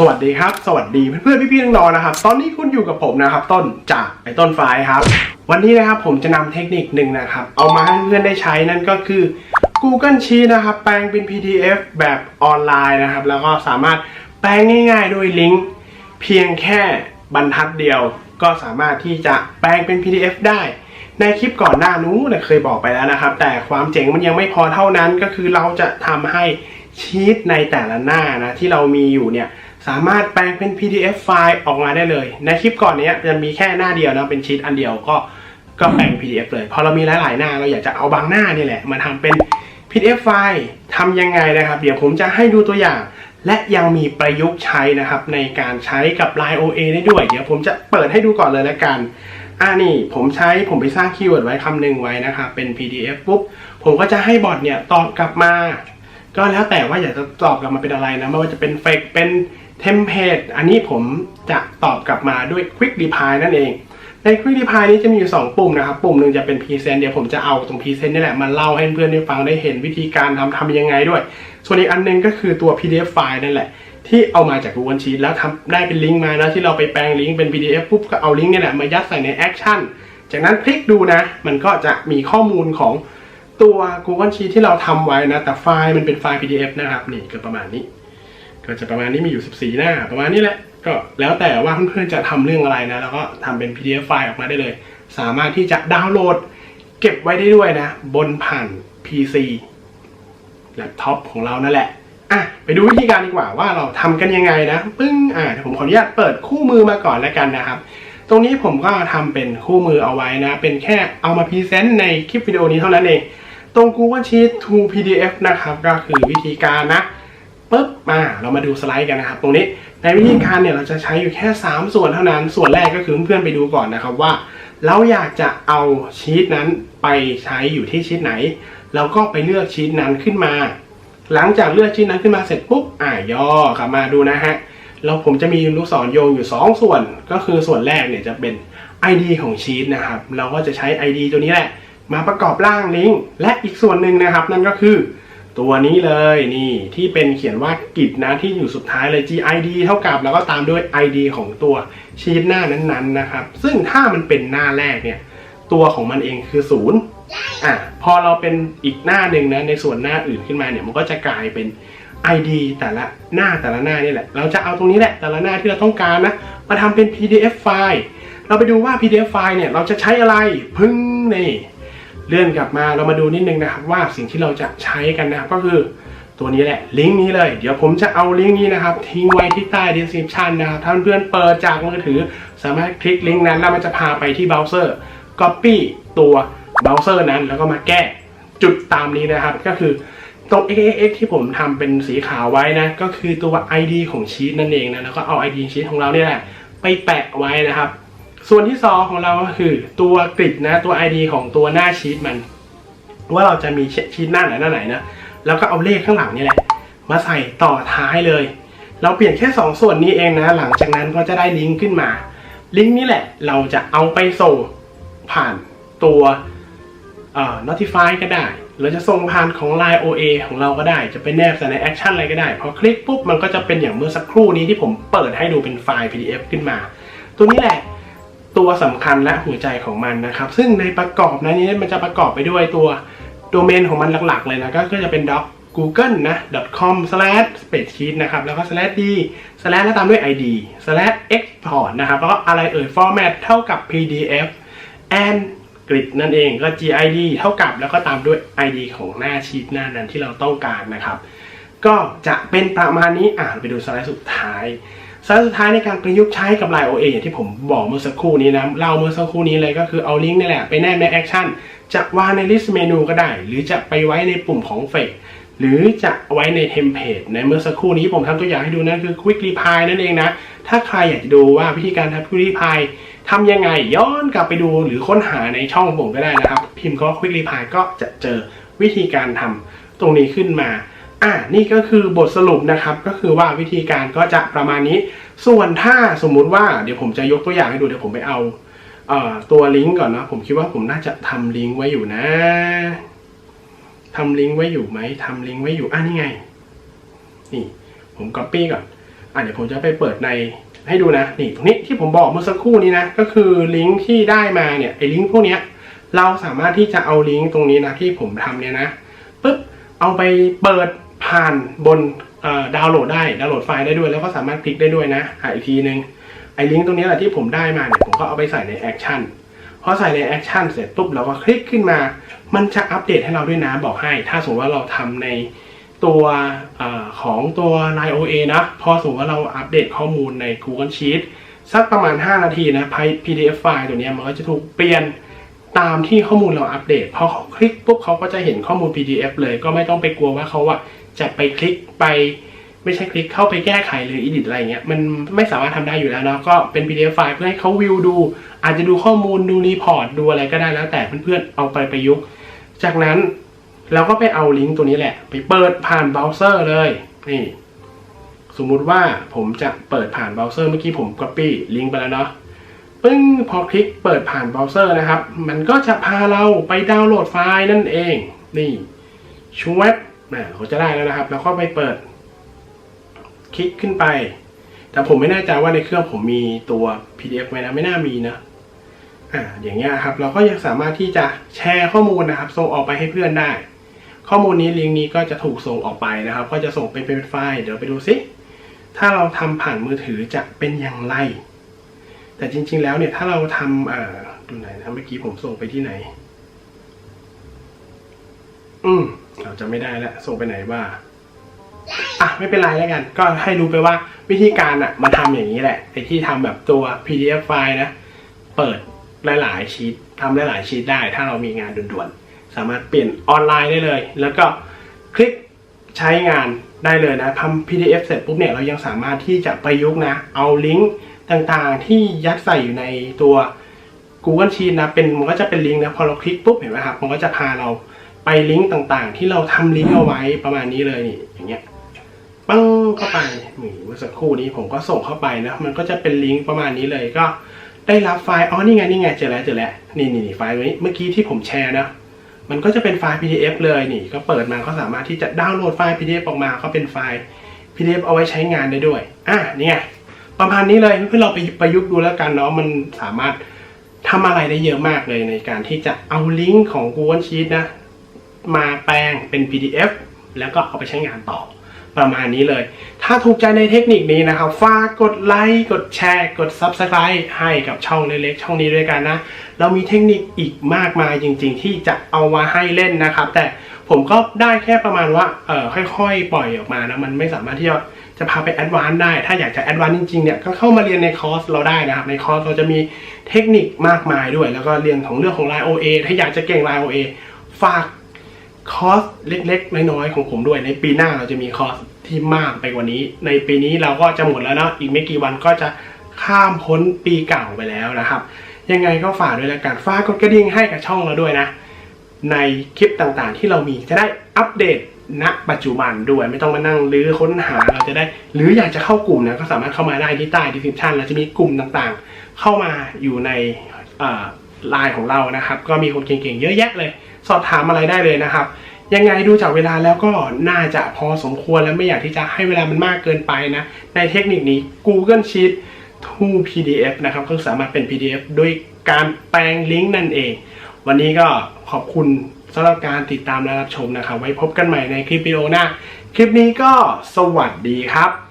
สวัสดีครับ สวัสดีเพื่อนๆพี่ๆน้องๆนะครับ ตอนนี้คุณอยู่กับผมนะครับ ต้นจากไอ้ต้นไฟครับ วันนี้นะครับผมจะนำเทคนิคหนึ่งนะครับ เอามาให้เพื่อนได้ใช้นั่นก็คือ Google Sheet นะครับ แปลงเป็น PDF แบบออนไลน์นะครับ แล้วก็สามารถแปลงง่าย ๆ ด้วยลิงก์เพียงแค่บรรทัดเดียว ก็สามารถที่จะแปลงเป็น PDF ได้ ในคลิปก่อนหน้านู้นเนยเคยบอกไปแล้วนะครับ แต่ความเจ๋งมันยังไม่พอเท่านั้นก็คือเราจะทำให้ชีตในแต่ละหน้านะที่เรามีอยู่เนี่ย สามารถแปลงเป็น PDF ไฟล์ออกมาได้เลย ในคลิปก่อนเนี้ยจะมีแค่หน้าเดียวนะเป็นชีตอันเดียวก็ก็แปลง PDF เลย พอเรามีหลายๆหน้าเราอยากจะเอาบางหน้านี่แหละมาทำเป็น PDF ไฟล์ทำยังไงนะครับ เดี๋ยวผมจะให้ดูตัวอย่าง และยังมีประยุกต์ใช้นะครับ ในการใช้กับ Line OA ได้ด้วย เดี๋ยวผมจะเปิดให้ดูก่อนเลยละกันอ่านี่ผมใช้ผมไปสร้างคีย์เวิร์ดไว้คำหนึ่งไว้นะครับเป็น PDF ปุ๊บผมก็จะให้บอทเนี่ยตอบกลับมา ก็แล้วแต่ว่าอยากจะตอบกลับมาเป็นอะไรนะไม่ว่าจะเป็นเฟกเป็น เทมเพลตอันนี้ผมจะตอบกลับมาด้วย Quick Reply นั่นเอง ใน Quick Reply นี้จะมีอยู่ 2 ปุ่มนะครับ ปุ่มหนึ่งจะเป็น Present เดี๋ยวผมจะเอาตรง Present นี่แหละมาเล่าให้เพื่อนได้ฟังได้เห็นวิธีการทำทำยังไงด้วย ส่วนอีกอันหนึงก็คือตัว PDF ไฟล์นั่นแหละ ที่เอามาจาก Google Sheet แล้วทำได้เป็นลิงก์มานะที่เราไปแปลงลิงก์เป็น PDF ปุ๊บก็เอาลิงก์นี่แหละมายัดใส่ใน Action จากนั้นคลิกดูนะ มันก็จะมีข้อมูลของตัว Google Sheet ที่เราทำไว้นะ แต่ไฟล์มันเป็นไฟล์ PDF นะครับ นี่ก็ประมาณนี้ ก็จะประมาณนี้มีอยู่ 14 หน้า ประมาณนี้แหละ ก็แล้วแต่ว่าเพื่อนๆจะทำเรื่องอะไรนะ แล้วก็ทำเป็น PDF ไฟล์ออกมาได้เลย สามารถที่จะดาวน์โหลด เก็บไว้ได้ด้วยนะ บนผ่าน PC แล็ปท็อปของเรานั่นแหละอะไปดูวิธีการดีกว่าว่าเราทำกันยังไงนะปึ้งอะเดี๋ยวผมขออนุญาตเปิดคู่มือมาก่อนแล้วกันนะครับ ตรงนี้ผมก็ทำเป็นคู่มือเอาไว้นะ เป็นแค่เอามาพรีเซนต์ในคลิปวิดีโอนี้เท่านั้นเอง ตรง Google Sheet to PDF นะครับ ก็คือวิธีการนะ ปุ๊บมาเรามาดูสไลด์กันนะครับ ตรงนี้ในวิธีการเนี่ยเราจะใช้อยู่แค่ 3 ส่วนเท่านั้น ส่วนแรกก็คือเพื่อนไปดูก่อนนะครับว่า เราอยากจะเอาชีตนั้นไปใช้อยู่ที่ชีตไหนเราก็ไปเลือกชีตนั้นขึ้นมา หลังจากเลือกชีตนั้นขึ้นมาเสร็จปุ๊บอ่าย่อกลับมาดูนะฮะแล้วผมจะมีลูกศรโยงอยู่ 2 ส่วนก็คือส่วนแรกเนี่ยจะเป็น ID ของชีตนะครับ เราก็จะใช้ ID ตัวนี้แหละ มาประกอบร่างลิงก์และอีกส่วนหนึ่งนะครับ นั่นก็คือ ตัวนี้เลยนี่ที่เป็นเขียนว่ากิจนะที่อยู่สุดท้ายเลย GID เท่ากับแล้วก็ตามด้วย ID ของตัวชีตหน้านั้นๆนะครับ ซึ่งถ้ามันเป็นหน้าแรกเนี่ยตัวของมันเองคือศูนย์อะพอเราเป็นอีกหน้าหนึ่งนะในส่วนหน้าอื่นขึ้นมาเนี่ยมันก็จะกลายเป็น ID แต่ละหน้าแต่ละหน้านี่แหละ เราจะเอาตรงนี้แหละแต่ละหน้าที่เราต้องการนะมาทำเป็น PDF ไฟล์ เราไปดูว่า PDF ไฟล์เนี่ยเราจะใช้อะไรพึ่งนี่ เลื่อนกลับมาเรามาดูนิดนึงนะครับว่าสิ่งที่เราจะใช้กันนะครับก็คือตัวนี้แหละลิงก์นี้เลย เดี๋ยวผมจะเอาลิงก์นี้นะครับ ทิ้งไว้ที่ใต้ description นะครับถ้าเพื่อนเปิดจากมือถือ สามารถคลิกลิงก์นั้น แล้วมันจะพาไปที่เบราว์เซอร์ copy ตัวเบราว์เซอร์นั้น แล้วก็มาแก้จุดตามนี้นะครับ ก็คือตรง xxx ที่ผมทำเป็นสีขาวไว้นะ ก็คือตัว ID ของชีตนั่นเองนะแล้วก็เอา ID ชีตของเราเนี่ยแหละไปแปะไว้นะครับ ส่วนที่สองของเราก็คือตัวกริดนะตัว ID ของตัวหน้าชีตมัน ว่าเราจะมีชีตหน้าไหนหน้าไหนนะแล้วก็เอาเลขข้างหลังนี่แหละ มาใส่ต่อท้ายเลย เราเปลี่ยนแค่ 2 ส่วนนี้เองนะ หลังจากนั้นก็จะได้ลิงก์ขึ้นมา ลิงก์นี้แหละเราจะเอาไปส่งผ่านตัวเอ่อ notify ก็ได้ เราจะส่งผ่านของ Line OA ของเราก็ได้ จะเป็นแนบใส่ใน Action อะไรก็ได้ พอคลิกปุ๊บมันก็จะเป็นอย่างเมื่อสักครู่นี้ที่ผมเปิดให้ดูเป็นไฟล์ PDF ขึ้นมา ตัวนี้แหละ ตัวสำคัญและหัวใจของมันนะครับ ซึ่งในประกอบนะนี้มันจะประกอบไปด้วยตัวโดเมนของมันหลักๆ เลยนะก็จะเป็น doc google นะ com slash spreadsheet นะครับ แล้วก็ slash d slash แล้วตามด้วย id slash export นะครับ แล้วก็อะไรเอ่ย format เท่ากับ pdf and grid นั่นเองก็ gid เท่ากับแล้วก็ตามด้วย id ของหน้าชีตหน้านั้นที่เราต้องการนะครับ ก็จะเป็นประมาณนี้อะไปดูสไลด์สุดท้าย สุดท้ายในการประยุกต์ใช้กับ Line OA อย่างที่ผมบอกเมื่อสักครู่นี้นะเล่าเมื่อสักครู่นี้เลยก็คือเอาลิงก์นี่แหละไปแนบในแอคชั่นจะวางในลิสต์เมนูก็ได้ หรือจะไปไว้ในปุ่มของเฟกหรือจะไว้ในเทมเพลตในเมื่อสักครู่นี้ผมทำตัวอย่างให้ดูนั่นคือ Quick Reply นั่นเองนะ ถ้าใครอยากจะดูว่าวิธีการทำ Quick Reply ทำยังไงย้อนกลับไปดูหรือค้นหาในช่องผมก็ได้นะครับ พิมพ์ก็ Quick Reply ก็จะเจอวิธีการทำตรงนี้ขึ้นมา อะนี่ก็คือบทสรุปนะครับก็คือว่าวิธีการก็จะประมาณนี้ ส่วนถ้าสมมุติว่าเดี๋ยวผมจะยกตัวอย่างให้ดูเดี๋ยวผมไปเอาเอ่อตัวลิงก์ก่อนนะผมคิดว่าผมน่าจะทำลิงก์ไว้อยู่นะทำลิงก์ไว้อยู่ไหมทำลิงก์ไว้อยู่อะนี่ไง นี่ ผม copy ก่อนอะเดี๋ยวผมจะไปเปิดในให้ดูนะนี่ตรงนี้ที่ผมบอกเมื่อสักครู่นี้นะก็คือลิงก์ที่ได้มาเนี่ยไอ้ลิงก์พวกเนี้ยเราสามารถที่จะเอาลิงก์ตรงนี้นะที่ผมทำเนี่ยนะปุ๊บเอาไปเปิด ผ่านบนดาวน์โหลดได้ดาวน์โหลดไฟล์ได้ด้วย แล้วก็สามารถคลิกได้ด้วยนะหาอีกทีนึงไอ้ลิงก์ตรงนี้แหละที่ผมได้มาเนี่ยผมก็เอาไปใส่ในแอคชั่นพอใส่ในแอคชั่นเสร็จปุ๊บเราก็คลิกขึ้นมา มันจะอัปเดตให้เราด้วยนะบอกให้ ถ้าสมมติว่าเราทำในตัวอของตัว Line OA นะ พอสมมติว่าเราอัปเดตข้อมูลใน Google Sheet สักประมาณ 5 นาทีนะ PDF ไฟล์ตัวนี้มันก็จะถูกเปลี่ยนตามที่ข้อมูลเราอัปเดตพอเขาคลิกปุ๊บเขาก็จะเห็นข้อมูล PDF เลยก็ไม่ต้องไปกลัวว่าเขาอะ จะไปคลิกไปไม่ใช่คลิกเข้าไปแก้ไขหรือ edit อะไรเงี้ยมันไม่สามารถทำได้อยู่แล้วเนาะก็เป็น PDF ไฟล์เพื่อให้เขาวิวดู อาจจะดูข้อมูลดูรีพอร์ตดูอะไรก็ได้แล้วแต่เพื่อนๆเอาไปประยุกต์ จากนั้นเราก็ไปเอาลิงก์ตัวนี้แหละ ไปเปิดผ่านเบราว์เซอร์เลยนี่สมมุติว่าผมจะเปิดผ่านเบราว์เซอร์เมื่อกี้ผม copy ลิงก์ไปแล้วเนาะปึ้งพอคลิกเปิดผ่านเบราว์เซอร์นะครับ มันก็จะพาเราไปดาวน์โหลดไฟล์นั่นเอง นี่ชูเว็บ นะเขาจะได้แล้วนะครับ แล้วก็ไปเปิด คลิกขึ้นไป แต่ผมไม่แน่ใจว่าในเครื่องผมมีตัว PDF ไหมนะไม่น่ามีนะอ่าอย่างเงี้ยครับ เราก็ยังสามารถที่จะแชร์ข้อมูลนะครับ ส่งออกไปให้เพื่อนได้ ข้อมูลนี้ลิงก์นี้ก็จะถูกส่งออกไปนะครับ ก็จะส่งเป็นเป็นไฟล์ เดี๋ยวไปดูซิถ้าเราทำผ่านมือถือจะเป็นอย่างไร แต่จริง ๆ แล้วเนี่ยถ้าเราทำเอ่อดูไหนนะเมื่อกี้ผมส่งไปที่ไหน อืม จะไม่ได้แล้วส่งไปไหนว่าอะไม่เป็นไรแล้วกัน ก็ให้รู้ไปว่าวิธีการอะมาทำอย่างนี้แหละไอ้ที่ทำแบบตัว PDF ไฟล์นะ เปิดหลายๆชีตทำหลายๆชีตได้ ถ้าเรามีงานด่วนๆสามารถเปลี่ยนออนไลน์ได้เลย แล้วก็คลิกใช้งานได้เลยนะทำ PDF เสร็จปุ๊บเนี่ยเรายังสามารถที่จะประยุกต์นะ เอาลิงก์ต่างๆ ที่ยัดใส่อยู่ในตัว Google Sheet นะเป็นมันก็จะเป็นลิงก์นะพอเราคลิกปุ๊บเห็นไหมครับมันก็จะพาเรา ไปลิงก์ต่างๆ ที่เราทำลิงก์เอาไว้ประมาณนี้เลยนี่อย่างเงี้ยปั้งเข้าไปเมื่อสักครู่นี้ผมก็ส่งเข้าไปนะมันก็จะเป็นลิงก์ประมาณนี้เลยก็ได้รับไฟล์อ๋อนี่ไงนี่ไงเจอแล้วเจอแล้วนี่นี่นี่ไฟล์นี้เมื่อกี้ที่ผมแชร์นะมันก็จะเป็นไฟล์ PDF เลยนี่ ก็เปิดมาก็สามารถที่จะดาวน์โหลดไฟล์ PDF ออกมาก็เป็นไฟล์ PDF เอาไว้ใช้งานได้ด้วยอะนี่ไงประมาณนี้เลยเพื่อเราไปประยุกต์ดูแล้วกันเนาะมันสามารถทำอะไรได้เยอะมากเลยในการที่จะเอาลิงก์ของ Google Sheet นะ มาแปลงเป็น PDF แล้วก็เอาไปใช้งานต่อประมาณนี้เลย ถ้าถูกใจในเทคนิคนี้นะครับ ฝากกดไลค์ กดแชร์ กด Subscribe ให้กับช่องเล็กๆ ช่องนี้ด้วยกันนะ เรามีเทคนิคอีกมากมายจริง ๆ ที่จะเอามาให้เล่นนะครับ แต่ผมก็ได้แค่ประมาณว่า เออค่อยๆ ปล่อยออกมานะ มันไม่สามารถที่จะจะพาไปแอดวานซ์ได้ ถ้าอยากจะแอดวานซ์จริงๆ เนี่ย ก็เข้ามาเรียนในคอร์สเราได้นะครับ ในคอร์สเราจะมีเทคนิคมากมายด้วย แล้วก็เรียนของเรื่องของ Line OA ถ้าอยากจะเก่ง Line OA ฝาก คอสเล็กๆ น้อยๆ ของผมด้วยในปีหน้าเราจะมีคอสที่มากไปกว่านี้ ในปีนี้เราก็จะหมดแล้วนะอีกไม่กี่วันก็จะข้ามพ้นปีเก่าไปแล้วนะครับ ยังไงก็ฝากด้วยแล้วกันฝากกดกระดิ่งให้กับช่องเราด้วยนะ ในคลิปต่างๆที่เรามีจะได้อัปเดตณปัจจุบันด้วยไม่ต้องมานั่งรื้อค้นหาเราจะได้ หรืออยากจะเข้ากลุ่มนะก็สามารถเข้ามาได้ที่ใต้ description เราจะมีกลุ่มต่างๆ เข้ามาอยู่ในไลน์ของเรานะครับ ก็มีคนเก่งๆเยอะแยะเลย สอบถามอะไรได้เลยนะครับ ยังไงดูจากเวลาแล้วก็น่าจะพอสมควรและไม่อยากที่จะให้เวลามันมากเกินไปนะ ในเทคนิคนี้ Google Sheet to PDF นะครับก็สามารถเป็น PDF ด้วยการแปลงลิงก์นั่นเอง วันนี้ก็ขอบคุณสำหรับการติดตามและรับชมนะครับ ไว้พบกันใหม่ในคลิปวิดีโอหน้า คลิปนี้ก็สวัสดีครับ